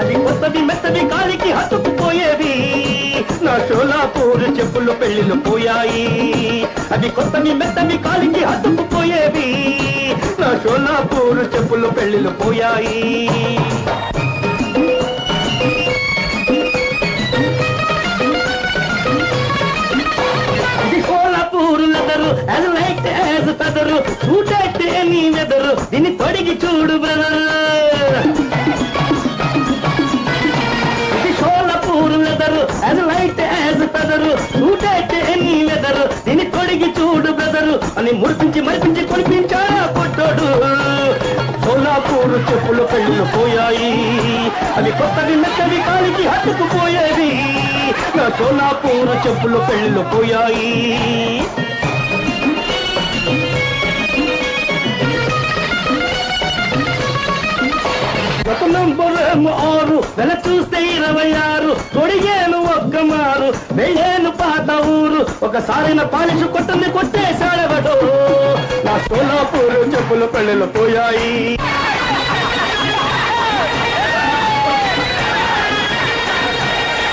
అది కొత్తది మెత్తది కాలికి హతుకుపోయేవి నా షోలాపూర్ చెప్పులు పెళ్ళిలు పోయాయి. అది కొత్తది మెత్తది కాలికి హతుకుపోయేవి నా షోలాపూర్ చెప్పులు పెళ్ళిలు పోయాయి. ఇది కోలాపూర్ లెదరు అది లైట్ యాజ్ పెదరు నీ వెదరు. దీన్ని తొడిగి చూడు బ్రదర్. ఇది షోలపూర్ లెదరు అది లైట్ యాజ్ పెదరు చూటైతే నీ వెదరు. దీన్ని తొడిగి చూడు బ్రదరు. అని మురిపించి మరిపించి కొనిపించా కొట్టోడు సోలాపూర్ చెప్పులు కళ్ళు పోయాయి. అవి కొత్తవి మెత్తవి కాలికి హత్తుకుపోయేవి. నా సోలాపూర్ చెప్పులు కళ్ళు పోయాయి. నంబరేమో ఆరు వెల చూస్తే ఇరవై ఆరు తొడిగేను ఒక్క మారు వెళ్ళేను పాత ఊరు ఒకసారి నా పాలిష్ కొట్టని కొట్టేశాడెవడు. నా సోలాపూరు చెప్పులు పెళ్ళిలో పోయాయి.